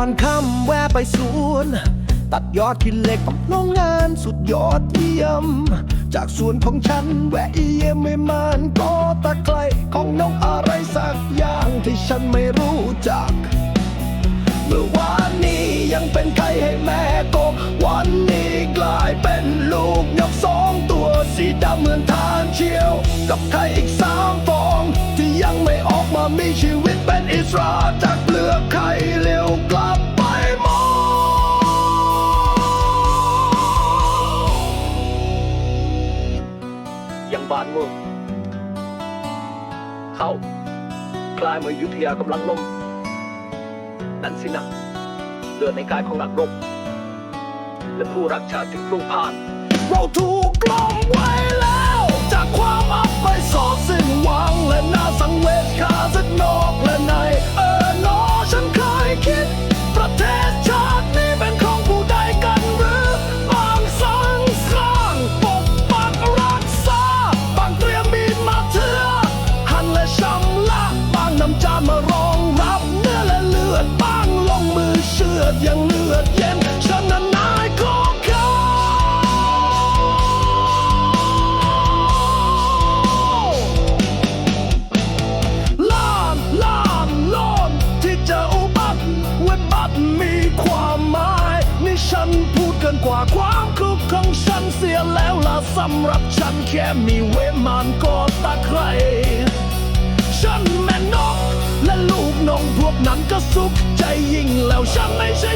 อนค่ำแวะไปสวนตัดยอดขี้เหล็กกับโรงงานสุดยอดเยี่ยม จากสวนของฉันแวะเยี่ยมไม่มานก็ตะไคร้ของน้องอะไรสักอย่างที่ฉันไม่รู้จัก เมื่อวานนี้ยังเป็นไข่ให้แม่กบวันนี้กลายเป็นลูกนกสองตัวสีดำเหมือนทานเชียว กับไข่อีกสามฟอง ที่ยังไม่ออกมามีชีวิตเป็นอิสระ อยังบานเมืองเขาคลายเมื่อยุธยากำลังล่มนั่นสินะเลือดในกายของนักรบและผู้รักชาติถึงพลุ่งพล่าน เราถูกกล้อมไว้แล้ว จากความอับไปสอบสิ้นหวังและน่าสังเวช ดย่างเลือดเย็นฉันนั้นนายของเขาล้านล้านล้นที่จะอุบัติเวบัติมีความหมายนี่ฉันพูดเกินกว่าความคุกของฉันเสียแล้วล่ะสำหรับฉันแค่มีเวมานกอตะไคร นั้นก็สุขใจยิ่งแล้วฉันไม่ใช่